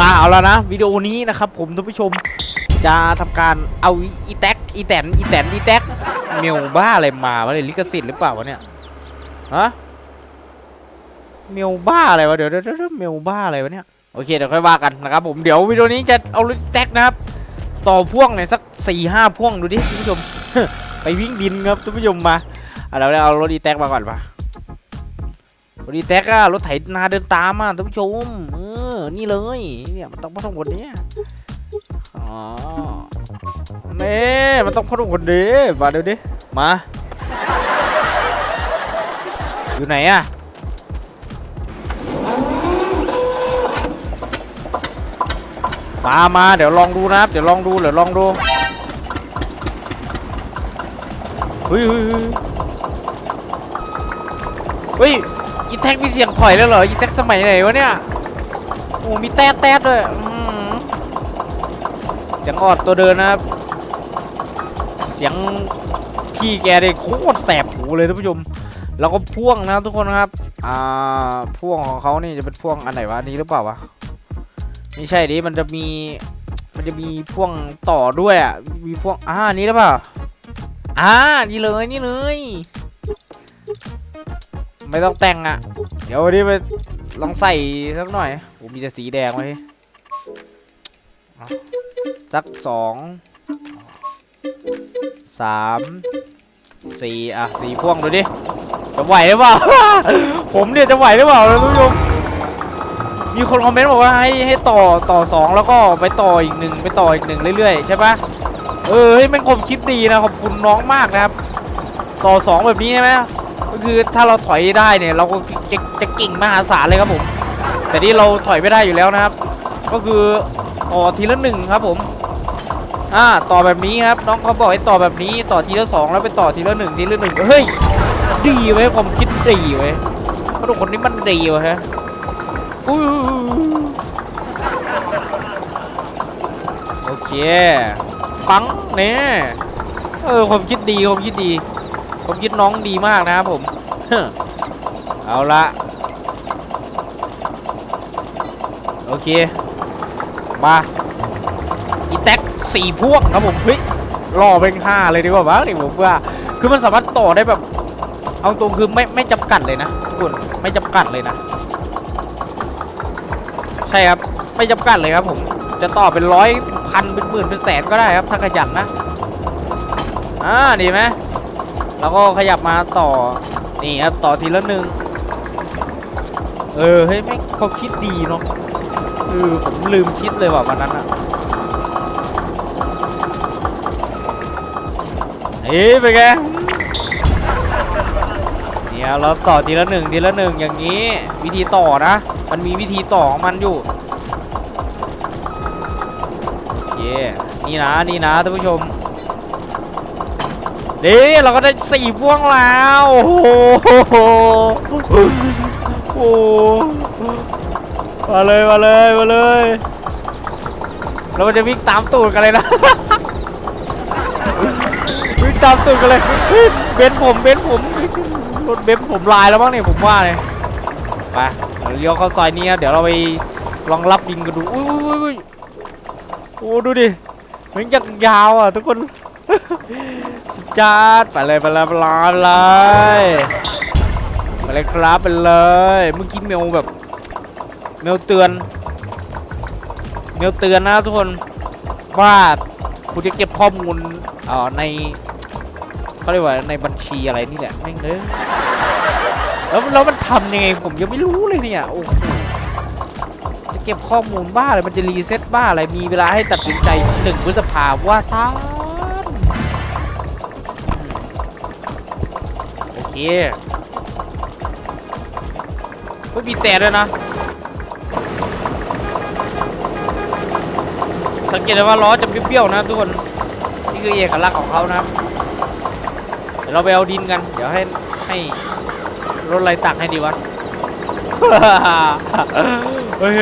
มาเอาแล้วนะวิดีโอนี้นะครับผมท่านผู้ชมจะทำการเอาอีแท็กอีแตนอีแตนอีแท็กเมลบ้าอะไรมาวะเนี่ยลิขสิทธิ์หรือเปล่าวะเนี่ยฮะเมลบ้าอะไรวะเดี๋ยวเดี๋ยวเดี๋ยวเมลบ้าอะไรวะเนี่ยโอเคเดี๋ยวค่อยว่ากันนะครับผมเดี๋ยววิดีโอนี้จะเอาลิแท็กนะครับต่อพ่วงเนี่ยสักสี่ห้าพ่วงดูดิท่านผู้ชมไปวิ่งดินครับท่านผู้ชมมาอะเราเอารถอีแท็กมาก่อนปะ รถอีแท็กอะรถไถนาเดินตามอะท่านผู้ชมเออนี่เลยเนี่ยมันต้องมาตรงคนนี้อ๋อเน่มันต้องพอตรงคนนี้มาเดี๋ยวดิมาอยู่ไหนอะมามาเดี๋ยวลองดูนะครับเดี๋ยวลองดูเดี๋ยวลองดูเฮ้ยเฮ้ยเฮ้ยเฮ้ยอี แท็กมีเสียงถอยแล้วเหรออีแท็กสมัยไหนวะเนี่ยโอ้มีแต๊ดแต๊ดด้วยเสียงออดตัวเดินนะครับ เสียงพี่แกเนี่ยโคตรแสบหูเลยท่านผู้ชม แล้วก็พ่วงนะทุกคนครับ อ่าพ่วงของเขานี่จะเป็นพ่วงอันไหนวะนี้หรือเปล่าวะไม่ใช่ดิมันจะมีมันจะมีพ่วงต่อด้วยอะมีพ่วงอ่านนี้หรือเปล่าอ่านี่เลยนี่เลย ไม่ต้องแต่งอะ เดี๋ยววันนี้ไปลองใส่สักหน่อยโอ้มีแต่สีแดงไว้สักสองสามสี่อะสีพ่วงดูดิ จะไหวหรือเปล่า ผมเนี่ยจะไหวหรือเปล่าท่านผู้ชมมีคนคอมเมนต์บอกว่าให้ให้ต่อต่อสองแล้วก็ไปต่ออีกหนึ่งไปต่ออีกหนึ่งเรื่อยๆ ใช่ปะเออเฮ้ยแม่งผมคิดดีนะขอบคุณน้องมากนะครับ ต่อสองแบบนี้ใช่ไหม ก็คือถ้าเราถอยได้เนี่ยเราก็จะจะเก่งมหาศาลเลยครับผม แต่นี่เราถอยไม่ได้อยู่แล้วนะครับ ก็คือต่อทีละหนึ่งครับผมอ่าต่อแบบนี้ครับน้องเขาบอกให้ต่อแบบนี้ต่อทีละสองแล้วไปต่อทีละหนึ่งทีละหนึ่งเฮ้ยดีเว้ยผมคิดดีเว้ยเพราะทุกคนนี้มันดีเว้ยฮะอุ้โอเคปังเนี่ยเออผมคิดดีผมคิดดี ผมคิดน้องดีมากนะครับผม เอาละโอเค มาอีแท็กสี่พวกครับผมเฮ้ยล่อเป็นห้าเลยดีกว่ามั้งนี่ผมว่าคือมันสามารถต่อได้แบบ เอาตรงคือไม่ไม่จำกัดเลยนะทุกคนไม่จำกัดเลยนะ ใช่ครับไม่จำกัดเลยครับผมจะต่อเป็นร้อยเป็นพันเป็นหมื่นเป็นแสนก็ได้ครับถ้าขยันนะอ่าดีไหม แล้วก็ขยับมาต่อ นี่ครับต่อทีละหนึ่ง เออเฮ้ยไม่งเขาคิดดีเนาะเออผมลืมคิดเลยว่าวันนั้นอะเฮ้ยเป็นไงเนี่ยเราต่อทีละหนึ่งทีละหนึ่งอย่างนี้ วิธีต่อนะ มันมีวิธีต่อของมันอยู่โอเคนี่นะนี่นะท่านผู้ชม นี่เราก็ได้สี่พวงแล้ว โอ้โหโอ้โหมาเลยมาเลยมาเลยเราจะวิ่งตามตูดกันเลยนะวิ่งตามตูดกันเลยเบนผมเบนผมรถเบนผมลายแล้วบ้างเนี่ยผมว่าเลยไปเลี้ยวเข้าซอยนี้เดี๋ยวเราไปลองรับยิงกันดูอุ้ยอุ้ยอุ้ยโอ้ดูดิมันยังยาวอะทุกคน สุดจัดไปเลยไปเลยไปเลยไปเลยครับไปเลยเมื่อกี้เมลแบบเมลเตือนเมลเตือนนะทุกคนว่าคุณจะเก็บข้อมูลเอ่อในเขาเรียกว่าในบัญชีอะไรนี่แหละแม่งเลยแล้วแล้วมันทำยังไงผมยังไม่รู้เลยเนี่ยโอ้โหจะเก็บข้อมูลบ้าอะไรมันจะรีเซ็ตบ้าอะไรมีเวลาให้ตัดสินใจหนึ่งพฤษภาว่าซ่า นโอเคไม่มีแต่ด้วยนะ สังเกตได้ว่าล้อจะเบี้ยวๆนะทุกคน นี่คือเอกลักษณ์ของเขานะ เดี๋ยวเราไปเอาดินกัน เดี๋ยวให้ให้รถไรตักให้ดีวะ เฮ้ย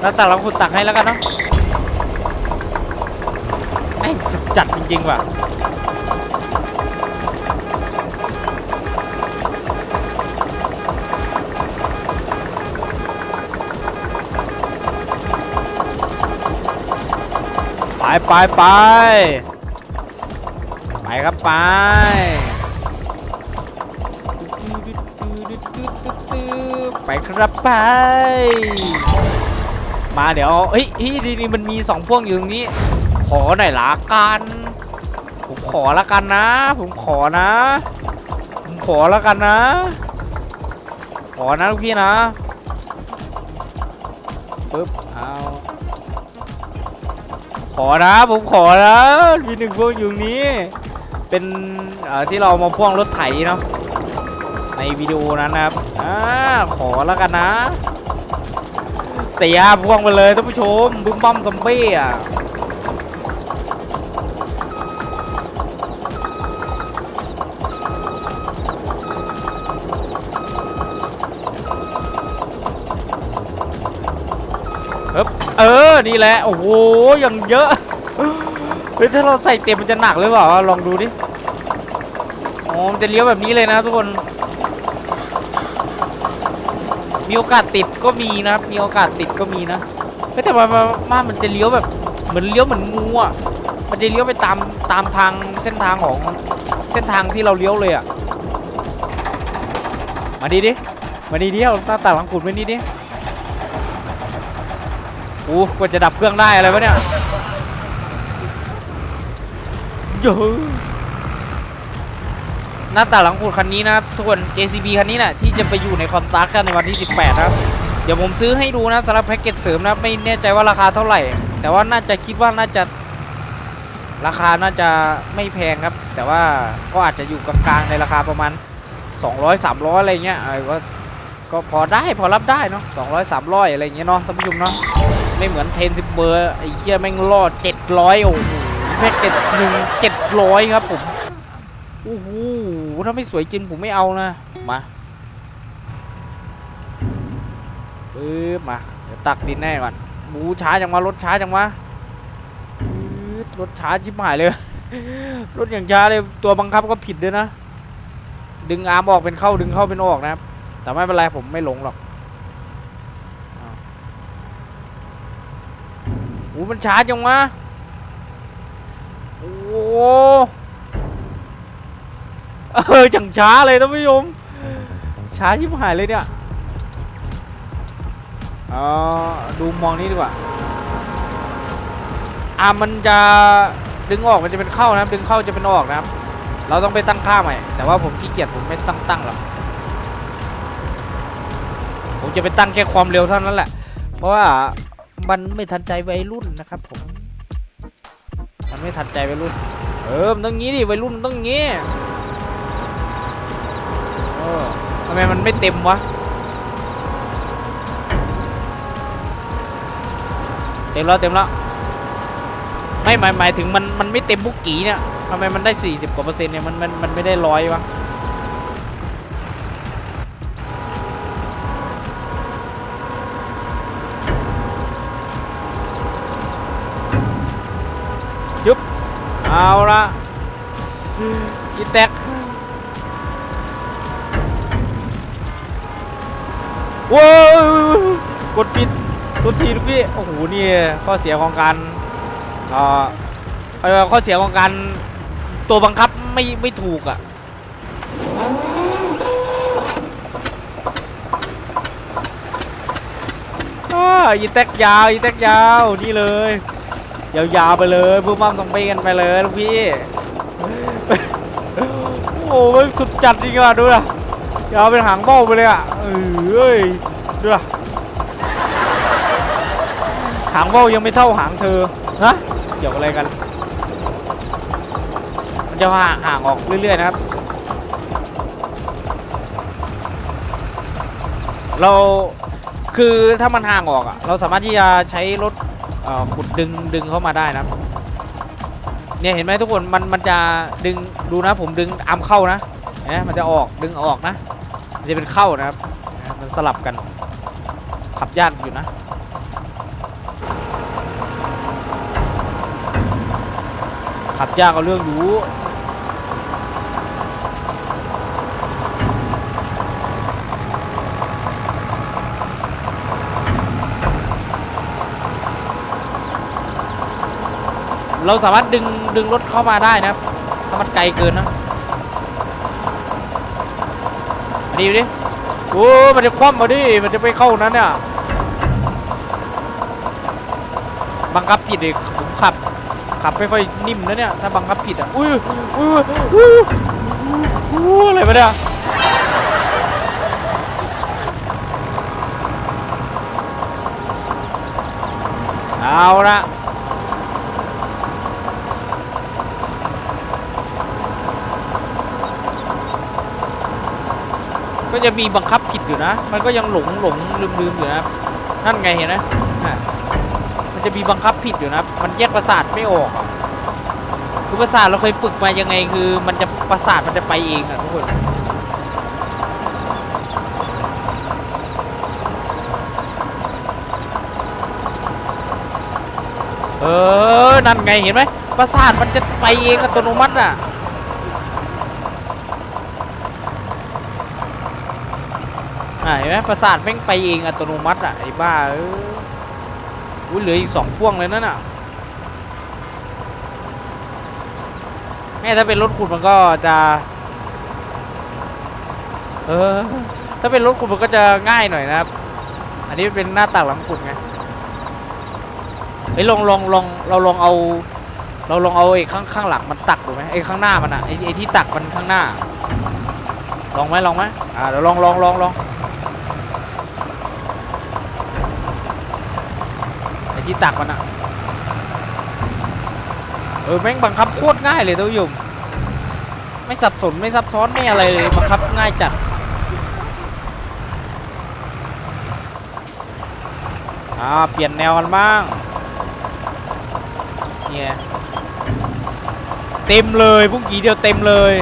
แล้วตักเราคุณตักให้แล้วกันเนาะไอ้สุดจัดจริงๆว่ะ ไปไปไปไปครับไปไปครับไป มาเดี๋ยวเฮ้ยเฮ้ยดีนี่มันมีสองพวงอยู่ตรงนี้ ขอหน่อยละกัน ผมขอละกันนะ ผมขอนะ ผมขอละกันนะ ขอนะลูกพี่นะปึ๊บ ขอนะผมขอนะมีหนึ่งพวงอยู่นี้ เป็นที่เรามาพ่วงรถไถเนาะในวิดีโอนั้นนะครับอ่าขอแล้วกันนะ เสียพ่วงไปเลยท่านผู้ชมบุ้มบั้มซัมเบ้อะ นี่แหละ โอ้โหยังเยอะเฮ้ยถ้าเราใส่เต็มมันจะหนักหรือเปล่าลองดูดิอ๋อมันจะเลี้ยวแบบนี้เลยนะทุกคน มีโอกาสติดก็มีนะครับ มีโอกาสติดก็มีนะเฮ้ยแต่ว่ามามันจะเลี้ยวแบบเหมือนเลี้ยวเหมือนงูอะ มันจะเลี้ยวไปตามตามทางเส้นทางของเส้นทางที่เราเลี้ยวเลยอะ มาดีดิ มาดีดิเอาตาตาหลังขุดไว้นี่ดิ อู้กว่าจะดับเครื่องได้อะไรวะเนี่ยเยอะหน้าตาหลังขุดคันนี้นะครับทุกคน JCB คันนี้นะ่ะที่จะไปอยู่ในคอนตักกันในวันที่ 18 นะครับ เดี๋ยวผมซื้อให้ดูนะสำหรับแพ็กเกจเสริมนะไม่แน่ใจว่าราคาเท่าไหร่ แต่ว่าน่าจะคิดว่าน่าจะราคาน่าจะไม่แพงครับ แต่ว่าก็อาจจะอยู่กลางๆในราคาประมาณ 200 300 อะไรเงี้ยเออก็ก็พอได้พอรับได้เนาะ200 300 อะไรเงี้ยเนาะท่านผู้ชมเนาะ ไม่เหมือนเทนซิเบอร์ไอ้เหี้ยแม่งรอด700โอ้โหแพ็กเกจหนึ่ง700ครับผมโอ้โหถ้าไม่สวยจริงผมไม่เอานะมาปึ๊บมาเดี๋ยวตักดินแน่ก่อนบูช้าจังวะรถช้าจังวะรถช้าชิบหายเลย รถอย่างช้าเลยตัวบังคับก็ผิดด้วยนะ ดึงอาร์มออกเป็นเข้าดึงเข้าเป็นออกนะครับ แต่ไม่เป็นไรผมไม่หลงหรอกอ้าวโอ้มันช้าจังวะโอ้เออจังช้าเลยท่านผู้ชมช้าชิบหายเลยเนี่ยเออดูมองนี้ดีกว่าอะมันจะดึงออกมันจะเป็นเข้านะครับดึงเข้าจะเป็นออกนะครับ เราต้องไปตั้งค่าใหม่ แต่ว่าผมขี้เกียจผมไม่ตั้งตั้งหรอกผมจะไปตั้งแค่ความเร็วเท่านั้นแหละ เพราะว่า มันไม่ทันใจวัยรุ่นนะครับผม มันไม่ทันใจวัยรุ่น เออมันต้องงี้ดิวัยรุ่นมันต้องงี้เออทำไมมันไม่เต็มวะ เต็มแล้วเต็มแล้ว ไม่หมายหมายถึงมันมันไม่เต็มบุกกี้เนี่ยทำไมมันได้ 40กว่าเปอร์เซ็นต์เนี่ยมันมันมันไม่ได้ร้อยวะ เอาละอีแตกว้าวกดผิดทุกทีทุกพี่โอ้โหนี่ข้อเสียของการเอ่อข้อเสียของการตัวบังคับไม่ไม่ถูกอะอ่าอีแตกยาวอีแตกยาวนี่เลย ยาวๆไปเลยพูดมั่มต้องไปกันไปเลยลูกพี่ โอ้โหสุดจัดจริงอะดูนะยาวเป็นหางเบ้าไปเลยอะเอ้ยดูดิหางเบ้ายังไม่เท่าหางเธอฮะเกี่ยวอะไรกันมันจะห่างห่างออกเรื่อยๆนะครับ เราคือถ้ามันห่างออกอะเราสามารถที่จะใช้รถ ขุดดึงดึงเข้ามาได้นะเนี่ยเห็นไหมทุกคนมันมันจะดึงดูนะผมดึงอัมเข้านะเห็นะมันจะออกดึงออกนะมันจะเป็นเข้านะครับ มันสลับกันขับยากอยู่นะขับยากเอาเรื่องอยู่ เราสามารถดึงดึงรถเข้ามาได้นะครับถ้ามันไกลเกินนะดีดิโอ้มันจะคว่ำมาดิมันจะไปเข้านั้นเนี่ยบังคับผิดเลยผมขับ ขับไม่ค่อยนิ่มนะเนี่ยถ้าบังคับผิดอะอุ้ยอุ้ยอุ้ยอุ้ยอะไรมาเนี่ยเอาละ ก็จะมีบังคับผิดอยู่นะ มันก็ยังหลงหลงลืมลืมอยู่นะนั่นไงเห็นไหมน่ะมันจะมีบังคับผิดอยู่นะ มันแยกประสาทไม่ออกคือประสาทเราเคยฝึกมายังไงคือมันจะประสาทมันจะไปเองอะทุกคนเออ นั่นไงเห็นไหมประสาทมันจะไปเองอัตโนมัติอะ อ่า เห็นไหมประสาทแม่งไปเองอัตโนมัติอะไอ้บ้าเอออุ้ยเหลืออีกสองพ่วงเลยนั่นน่ะแม่ถ้าเป็นรถขุดมันก็จะเออถ้าเป็นรถขุดมันก็จะง่ายหน่อยนะครับ อันนี้เป็นหน้าตักหลังขุดไงเฮ้ลองลองลองเราลองเอา เราลองเอาไอ้ข้างข้างหลังมันตักดูไหมไอ้ข้างหน้ามันอะไอ้ไอ้ที่ตักมันข้างหน้า ลองไหมลองไหมอ่าเดี๋ยวลองลองลองลองไอ้ ที่ตักมันอะเออแม่งบังคับโคตรง่ายเลยท่านผู้ชมไม่สับสนไม่ซับซ้อนไม่อะไรเลยบังคับง่ายจัดอ่าเปลี่ยนแนวกันบ้างเนี่ยเต็มเลยพวกกี้เดียวเต็มเลย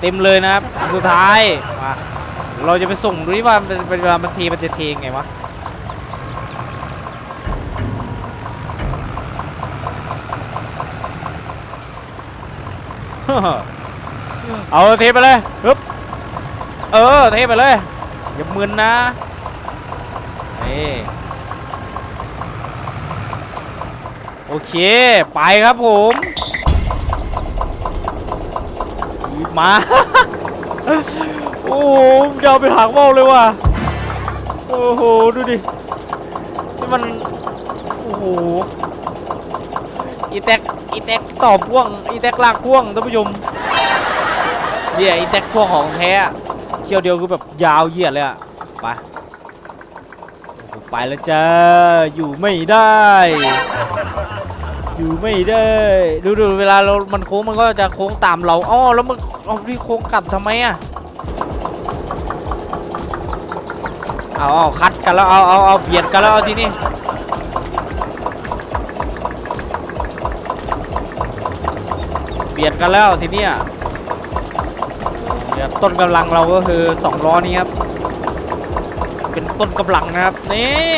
เต็มเลยนะครับสุดท้ายมา เราจะไปส่งดูที่ว่ามันเป็นเวลามันเทมันจะเทงไงวะเอาเทไปเลยฮึบเออเทไปเลยอย่ามึนนะนี่โอเค ไปครับผมมา อ้โหยาวไปหางว่าวเลยว่ะ โอ้โห ดูดิ นี่มัน โอ้โห อีแท็ก อีแท็กต่อพ่วง อีแท็กลากพ่วงท่านผู้ชมเนี่ยอีแท็กพ่วงของแท้อะเที่ยวเดียวคือแบบยาวเหยียดเลยอะไปไปแล้วจ้า อยู่ไม่ได้ อยู่ไม่ได้ ดูดูเวลาเรา มันโค้งมันก็จะโค้งตามเรา อ้อ แล้วมันเอาพี่โค้งกลับทำไมอะ เอาเอาคัดกันแล้วเอาเอาเอาเบียดกันแล้วเอาทีนี้เบียดกันแล้วทีเนี้ยเนี่ยต้นกำลังเราก็คือสองล้อนี้ครับ เป็นต้นกำลังนะครับนี่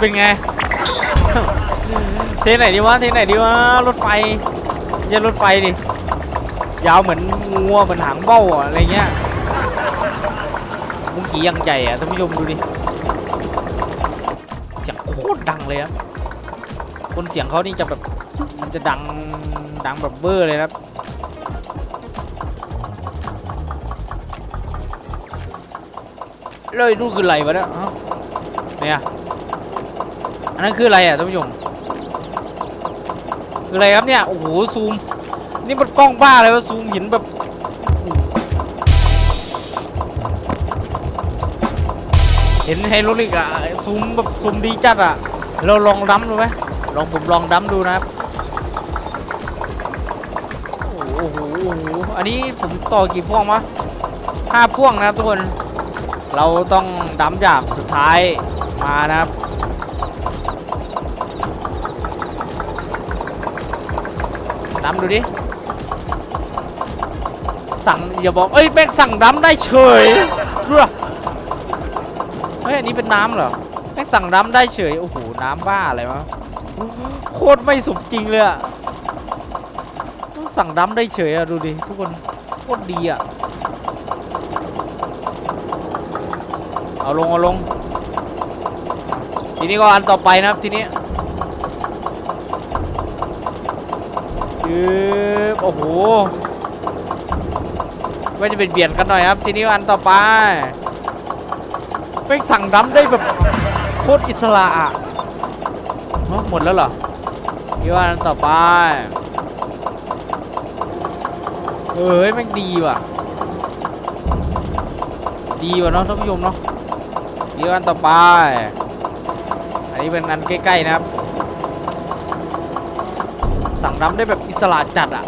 เป็นไง เทไหนดีวะ เทไหนดีวะ รถไฟไม่ใช่รถไฟดิ ยาวเหมือนงัวเหมือนหางเบ้าอะไรเงี้ยมุ้งขี่ยังใหญ่อะท่านผู้ชมดูดิ เสียงโคตรดังเลยครับคนเสียงเขานี่จะแบบมันจะดังดังแบบเบอร์เลยครับเลยนู่นคืออะไรวะเนี่ยฮะเนี่ย อันนั้นคืออะไรอะท่านผู้ชมคืออะไรครับเนี่ยโอ้โหซูม นี่มันกล้องบ้าเลยวะซูมเห็นแบบเห็นไฮโรลิกอะซูมแบบซูมดีจัดอะ เราลองดั้มดูไหมลองผมลองดั้มดูนะครับโอ้โหโอ้โหอันนี้ผมต่อกี่พ่วงมะห้าพ่วงนะครับทุกคน เราต้องดั้มจากสุดท้ายมานะครับ ดัมดูดิ สั่งอย่าบอก เอ้ยแม่งสั่งน้ำได้เฉยดูดิเฮ้ยอันนี้เป็นน้ำเหรอแม่งสั่งน้ำได้เฉย โอ้โห น้ำบ้าอะไรวะโคตรไม่สมจริงเลยอะแม่งสั่งน้ำได้เฉยอะดูดิทุกคนโคตรดีอะเอาลงเอาลง ทีนี้ก็อันต่อไปนะครับทีนี้ ยืบโอ้โหก็จะเป็นเบียดกันหน่อยครับ ทีนี้อันต่อไปเป็นสั่งดำได้แบบโคตรอิสระอะหมดแล้วเหรอทีนี้ก็อันต่อไปเฮ้ยแม่งดีว่ะ ดีว่ะเนาะท่านผู้ชมเนาะทีนี้ก็อันต่อไป อันนี้เป็นอันใกล้ๆนะครับ สั่งน้ำได้แบบอิสระจัดอะ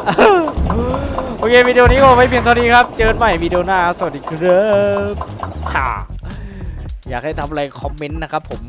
โอเควิดีโอนี้ก็ไว้เพียงเท่านี้ครับ เจอกันใหม่วิดีโอหน้า สวัสดีครับค่ะอยากให้ทำอะไรคอมเมนต์นะครับผม